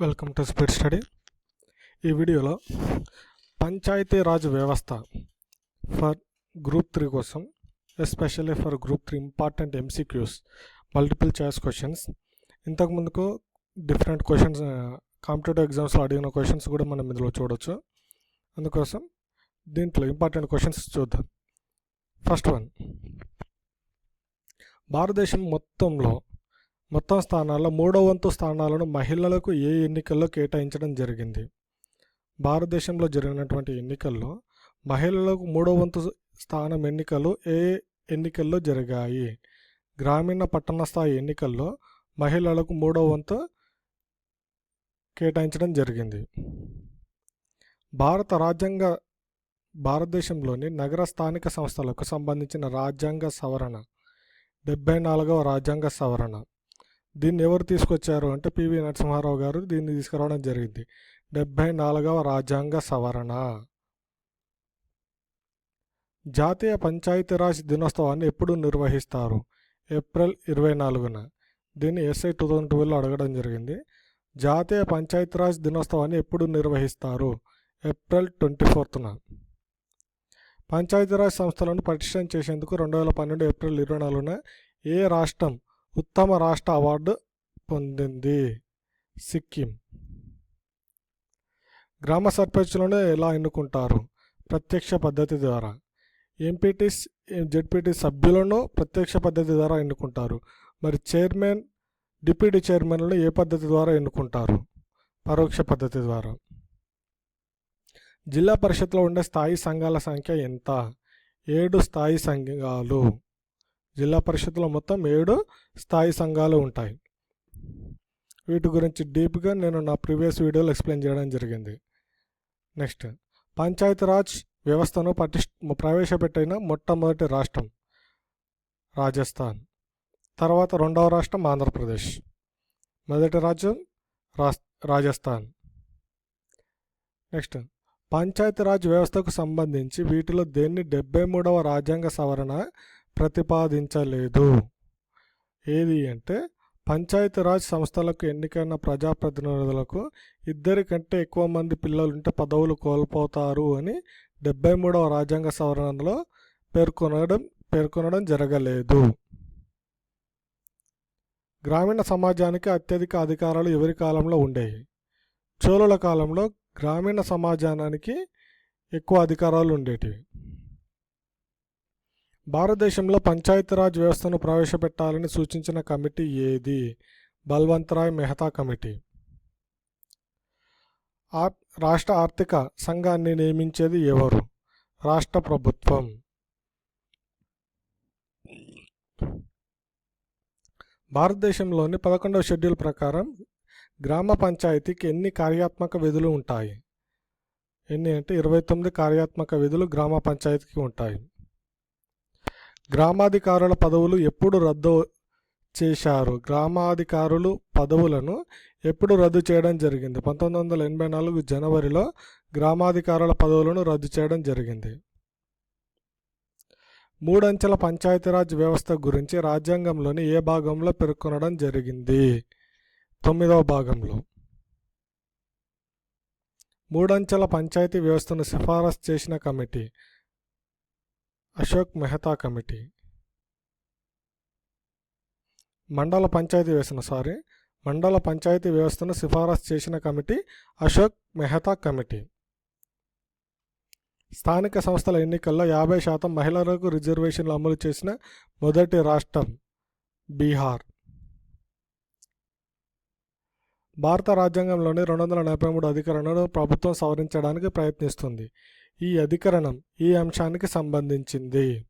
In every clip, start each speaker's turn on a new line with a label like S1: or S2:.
S1: Welcome to speed study ఈ వీడియోలో పంచాయతీ రాజ్ వ్యవస్థ ఫర్ గ్రూప్ త్రీ కోసం especially for group three important MCQs multiple choice questions ఇంతకు ముందుకు డిఫరెంట్ క్వశ్చన్స్ కాంపిటేటివ్ ఎగ్జామ్స్లో అడిగిన క్వశ్చన్స్ కూడా మనం ఇందులో చూడొచ్చు. అందుకోసం దీంట్లో ఇంపార్టెంట్ క్వశ్చన్స్ చూద్దాం. ఫస్ట్ వన్ భారతదేశం మొత్తంలో మొత్తం స్థానాల్లో మూడో వంతు స్థానాలను మహిళలకు ఏ ఎన్నికల్లో కేటాయించడం జరిగింది? భారతదేశంలో జరిగినటువంటి ఎన్నికల్లో మహిళలకు మూడో వంతు స్థానం ఎన్నికలు ఏ ఎన్నికల్లో జరిగాయి? గ్రామీణ పట్టణ స్థాయి ఎన్నికల్లో మహిళలకు మూడో వంతు కేటాయించడం జరిగింది. భారత రాజ్యాంగ భారతదేశంలోని నగర స్థానిక సంస్థలకు సంబంధించిన రాజ్యాంగ సవరణ డెబ్బై నాలుగవ రాజ్యాంగ సవరణ. దీన్ని ఎవరు తీసుకొచ్చారు అంటే పివి నరసింహారావు గారు దీన్ని తీసుకురావడం జరిగింది. డెబ్భై నాలుగవ రాజ్యాంగ సవరణ. జాతీయ పంచాయతీరాజ్ దినోత్సవాన్ని ఎప్పుడు నిర్వహిస్తారు? ఏప్రిల్ ఇరవై నాలుగున. దీన్ని ఎస్ఐ టూ థౌజండ్ ట్వెల్వ్లో అడగడం జరిగింది. జాతీయ పంచాయతీరాజ్ దినోత్సవాన్ని ఎప్పుడు నిర్వహిస్తారు? April twenty ఫోర్త్న. పంచాయతీరాజ్ సంస్థలను పటిష్టం చేసేందుకు రెండు వేల పన్నెండు ఏప్రిల్ ఇరవై నాలుగున ఏ రాష్ట్రం ఉత్తమ రాష్ట్ర అవార్డు పొందింది. సిక్కిం. గ్రామ సర్పంచ్లను ఎలా ఎన్నుకుంటారు? ప్రత్యక్ష పద్ధతి ద్వారా. ఎంపీటీస్ జెడ్పీటీ సభ్యులను ప్రత్యక్ష పద్ధతి ద్వారా ఎన్నుకుంటారు. మరి చైర్మన్ డిప్యూటీ చైర్మన్లను ఏ పద్ధతి ద్వారా ఎన్నుకుంటారు? పరోక్ష పద్ధతి ద్వారా. జిల్లా పరిషత్లో ఉండే స్థాయి సంఘాల సంఖ్య ఎంత? ఏడు స్థాయి సంఘాలు. జిల్లా పరిషత్లో మొత్తం ఏడు స్థాయి సంఘాలు ఉంటాయి. వీటి గురించి డీప్గా నేను నా ప్రీవియస్ వీడియోలో ఎక్స్ప్లెయిన్ చేయడం జరిగింది. నెక్స్ట్ పంచాయతీరాజ్ వ్యవస్థను పటిష్ ప్రవేశపెట్టిన మొట్టమొదటి రాష్ట్రం రాజస్థాన్. తర్వాత రెండవ రాష్ట్రం ఆంధ్రప్రదేశ్. మొదటి రాజ్యం రాజస్థాన్. నెక్స్ట్ పంచాయతీరాజ్ వ్యవస్థకు సంబంధించి వీటిలో దేన్ని డెబ్బై మూడవ రాజ్యాంగ సవరణ ప్రతిపాదించలేదు. ఏది అంటే పంచాయతీరాజ్ సంస్థలకు ఎన్నికైన ప్రజాప్రతినిధులకు ఇద్దరి కంటే ఎక్కువ మంది పిల్లలుంటే పదవులు కోల్పోతారు అని డెబ్బై మూడవ రాజ్యాంగ సవరణలో పేర్కొనడం పేర్కొనడం జరగలేదు. గ్రామీణ సమాజానికి అత్యధిక అధికారాలు ఎవరి కాలంలో ఉండేవి? చోళుల కాలంలో గ్రామీణ సమాజానికి ఎక్కువ అధికారాలు ఉండేటివి. భారతదేశంలో పంచాయతీరాజ్ వ్యవస్థను ప్రవేశపెట్టాలని సూచించిన కమిటీ ఏది? బల్వంతరాయ్ మెహతా కమిటీ. ఆర్ రాష్ట్ర ఆర్థిక సంఘాన్ని నియమించేది ఎవరు? రాష్ట్ర ప్రభుత్వం. భారతదేశంలోని పదకొండవ షెడ్యూల్ ప్రకారం గ్రామ పంచాయతీకి ఎన్ని కార్యాత్మక విధులు ఉంటాయి? ఎన్ని అంటే ఇరవై తొమ్మిది కార్యాత్మక విధులు గ్రామ పంచాయతీకి ఉంటాయి. గ్రామాధికారుల పదవులు ఎప్పుడు రద్దు చేశారు? గ్రామాధికారులు పదవులను ఎప్పుడు రద్దు చేయడం జరిగింది? పంతొమ్మిది వందల ఎనభై నాలుగు జనవరిలో గ్రామాధికారుల పదవులను రద్దు చేయడం జరిగింది. మూడంచెల పంచాయతీరాజ్ వ్యవస్థ గురించి రాజ్యాంగంలోని ఏ భాగంలో పేర్కొనడం జరిగింది? తొమ్మిదవ భాగంలో. మూడంచెల పంచాయతీ వ్యవస్థను సిఫారసు చేసిన కమిటీ. అశోక్ మెహతా కమిటీ. మండల పంచాయతీ వేసిన సారీ మండల పంచాయతీ వ్యవస్థను సిఫారసు చేసిన కమిటీ అశోక్ మెహతా కమిటీ. స్థానిక సంస్థల ఎన్నికల్లో యాభై శాతం మహిళలకు రిజర్వేషన్లు అమలు చేసిన మొదటి రాష్ట్రం బీహార్. భారత రాజ్యాంగంలోని రెండు వందల నలభై మూడు అధికారులను ప్రభుత్వం సవరించడానికి ప్రయత్నిస్తుంది. ఈ అధికరణం ఈ అంశానికి సంబంధించింది.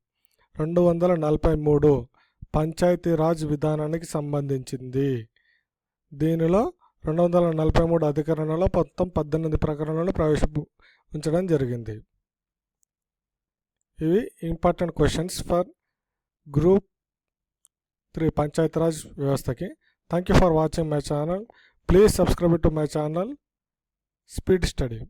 S1: రెండు వందల నలభై మూడు పంచాయతీరాజ్ విధానానికి సంబంధించింది. దీనిలో రెండు వందల నలభై మూడు అధికరణలో మొత్తం పద్దెనిమిది ప్రకరణలు ప్రవేశ ఉంచడం జరిగింది. ఇవి important questions for group three Panchayati Raj వ్యవస్థకి. Thank you for watching my channel. Please subscribe to my channel. Speed study.